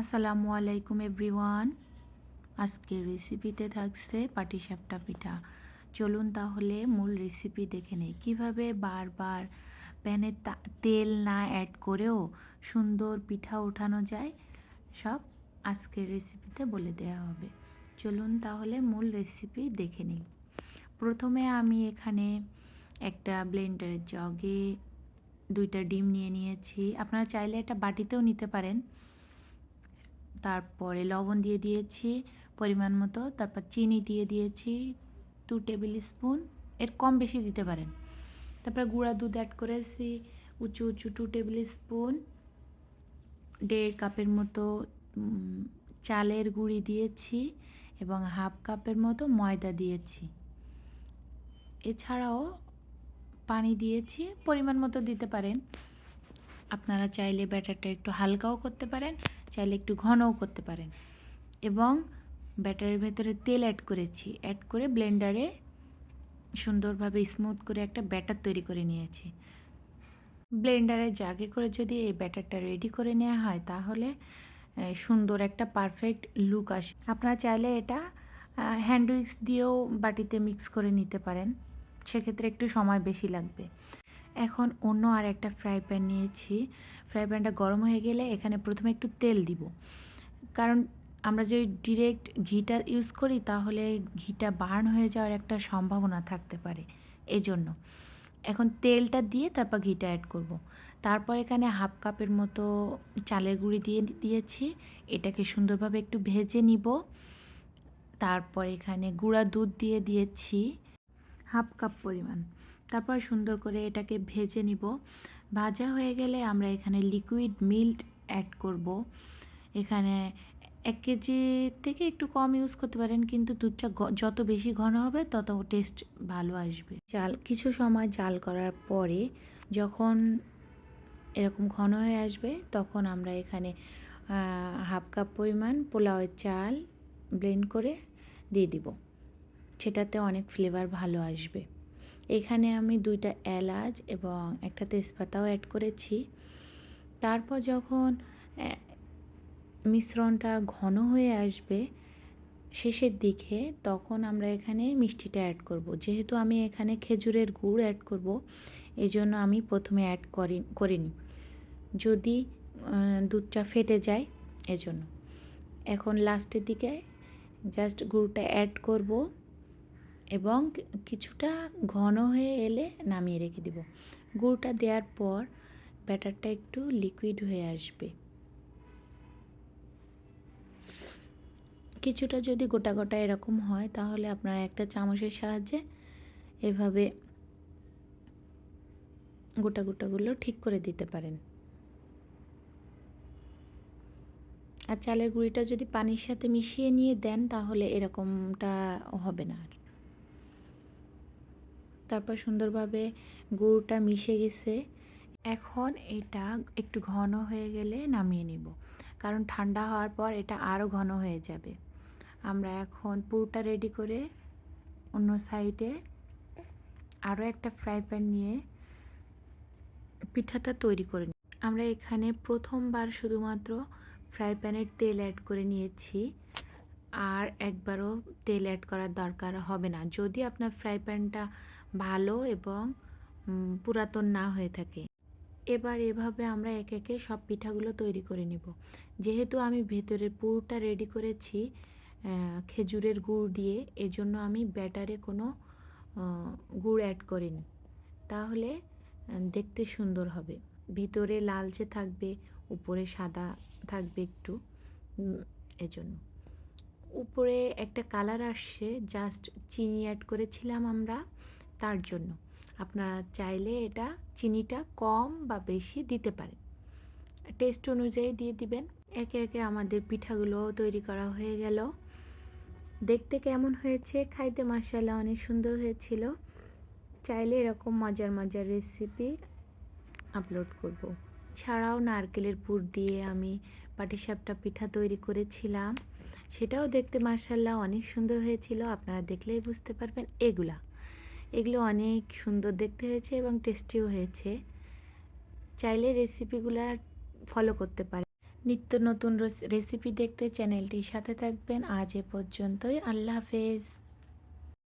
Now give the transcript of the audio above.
আসসালামু আলাইকুম এভরিওয়ান। আজকের রেসিপিতে থাকছে পাটিসাপটা পিঠা। চলুন তাহলে মূল রেসিপি দেখে নেই। কীভাবে বারবার প্যানে তেল না অ্যাড করেও সুন্দর পিঠা ওঠানো যায়, সব আজকের রেসিপিতে বলে দেওয়া হবে। চলুন তাহলে মূল রেসিপি দেখে নিই। প্রথমে আমি এখানে একটা ব্লেন্ডারের জগে দুইটা ডিম নিয়ে নিয়েছি। আপনারা চাইলে এটা বাটিতেও নিতে পারেন। তারপরে লবণ দিয়ে দিয়েছি পরিমাণ মতো, তারপর চিনি দিয়ে দিয়েছি টু টেবিল স্পুন এর কম বেশি দিতে পারেন। তারপরে গুঁড়া দুধ অ্যাড করেছি, উঁচু উঁচু টু টেবিল স্পুন দেড় কাপের মতো চালের গুঁড়ি দিয়েছি এবং হাফ কাপের মতো ময়দা দিয়েছি। এছাড়াও পানি দিয়েছি, পরিমাণ মতো দিতে পারেন। আপনারা চাইলে ব্যাটারটা একটু হালকাও করতে পারেন, চাইলে একটু ঘনও করতে পারেন। এবং ব্যাটারের ভেতরে তেল অ্যাড করেছি অ্যাড করে ব্লেন্ডারে সুন্দরভাবে স্মুথ করে একটা ব্যাটার তৈরি করে নিয়েছি। ব্লেন্ডারে জাগে করে যদি এই ব্যাটারটা রেডি করে নেওয়া হয়, তাহলে সুন্দর একটা পারফেক্ট লুক আসে। আপনারা চাইলে এটা হ্যান্ড উইক্স দিয়েও বাটিতে মিক্স করে নিতে পারেন। সেক্ষেত্রে একটু সময় বেশি লাগবে। এখন অন্য আর একটা ফ্রাই প্যান নিয়েছি ফ্রাই প্যানটা গরম হয়ে গেলে এখানে প্রথমে একটু তেল দিব। কারণ আমরা যদি ডিরেক্ট ঘিটা ইউজ করি, তাহলে ঘিটা বার্ন হয়ে যাওয়ার একটা সম্ভাবনা থাকতে পারে। এজন্য। এখন তেলটা দিয়ে তারপর ঘিটা অ্যাড করব। তারপর এখানে হাফ কাপের মতো চালের গুঁড়ি দিয়ে দিয়েছি। এটাকে সুন্দরভাবে একটু ভেজে নিব। তারপর এখানে গুঁড়া দুধ দিয়ে দিয়েছি। হাফ কাপ পরিমাণ। তারপর সুন্দর করে এটাকে ভেজে নিব। ভাজা হয়ে গেলে আমরা এখানে লিকুইড মিল্ক অ্যাড করব। এখানে এক কেজি থেকে একটু কম ইউজ করতে পারেন, কিন্তু দুধটা যত বেশি ঘন হবে, তত টেস্ট ভালো আসবে। চাল কিছু সময় জাল করার পরে যখন এরকম ঘন হয়ে আসবে, তখন আমরা এখানে হাফ কাপ পরিমাণ পোলাওয়ের চাল ব্লেন্ড করে দিয়ে দিব। সেটাতে অনেক ফ্লেভার ভালো আসবে। এখানে আমি দুইটা এলাচ এবং একটা তেজপাতাও অ্যাড করেছি। তারপর যখন মিশ্রণটা ঘন হয়ে আসবে শেষের দিকে, তখন আমরা এখানে মিষ্টিটা অ্যাড করব। যেহেতু আমি এখানে খেজুরের গুড় অ্যাড করব এই জন্য আমি প্রথমে অ্যাড করি, করিনি। যদি দুধটা ফেটে যায়, এজন্য। এখন লাস্টের দিকে জাস্ট গুড়টা অ্যাড করব। এবং কিছুটা ঘন হয়ে এলে নামিয়ে রেখে দিব। গুড়টা দেওয়ার পর ব্যাটারটা একটু লিকুইড হয়ে আসবে। কিছুটা যদি গোটা গোটা এরকম হয়, তাহলে আপনারা একটা চামচের সাহায্যে এভাবে গোটা গোটাগুলো ঠিক করে দিতে পারেন। আর চালের গুঁড়িটা যদি পানির সাথে মিশিয়ে নিয়ে দেন, তাহলে এরকমটা হবে না আর। তারপর সুন্দরভাবে গুড়টা মিশে গেছে। এখন এটা একটু ঘন হয়ে গেলে নামিয়ে নিব। কারণ ঠান্ডা হওয়ার পর এটা আরও ঘন হয়ে যাবে। আমরা এখন পুরোটা রেডি করে অন্য সাইডে আরও একটা ফ্রাই প্যান নিয়ে পিঠাটা তৈরি করে নিই আমরা এখানে প্রথমবার শুধুমাত্র ফ্রাই প্যানের তেল অ্যাড করে নিয়েছি। আর একবারও তেল অ্যাড করার দরকার হবে না। যদি আপনার ফ্রাই প্যানটা ভালো এবং পুরাতন না হয়ে থাকে। এবার এভাবে আমরা একে একে সব পিঠাগুলো তৈরি করে নেব। যেহেতু আমি ভেতরের পুরটা রেডি করেছি খেজুরের গুড় দিয়ে, এজন্য আমি ব্যাটারে কোনো গুড় অ্যাড করিনি। তাহলে দেখতে সুন্দর হবে। ভিতরে লালচে থাকবে, উপরে সাদা থাকবে একটু এজন্য। উপরে একটা কালার আসছে জাস্ট চিনি অ্যাড করেছিলাম আমরা তার জন্য। আপনারা চাইলে এটা চিনিটা কম বা বেশি দিতে পারেন। টেস্ট অনুযায়ী দিয়ে দিবেন। একে একে আমাদের পিঠাগুলো তৈরি করা হয়ে গেল। দেখতে কেমন হয়েছে? খাইতে মাসাল্লাহ অনেক সুন্দর হয়েছিল। চাইলে এরকম মজার মজার রেসিপি আপলোড করব। ছাড়াও নারকেলের পুর দিয়ে আমি পাটিসাপটা পিঠা তৈরি করেছিলাম। সেটাও দেখতে মার্শাল্লাহ অনেক সুন্দর হয়েছিল। আপনারা দেখলেই বুঝতে পারবেন এগুলা। এগুলো অনেক সুন্দর দেখতে হয়েছে এবং টেস্টিও হয়েছে। চাইলে রেসিপিগুলো ফলো করতে পারে নিত্য নতুন রেসিপি দেখতে চ্যানেলটির সাথে থাকবেন। আজ এ পর্যন্তই। আল্লাহ হাফেজ।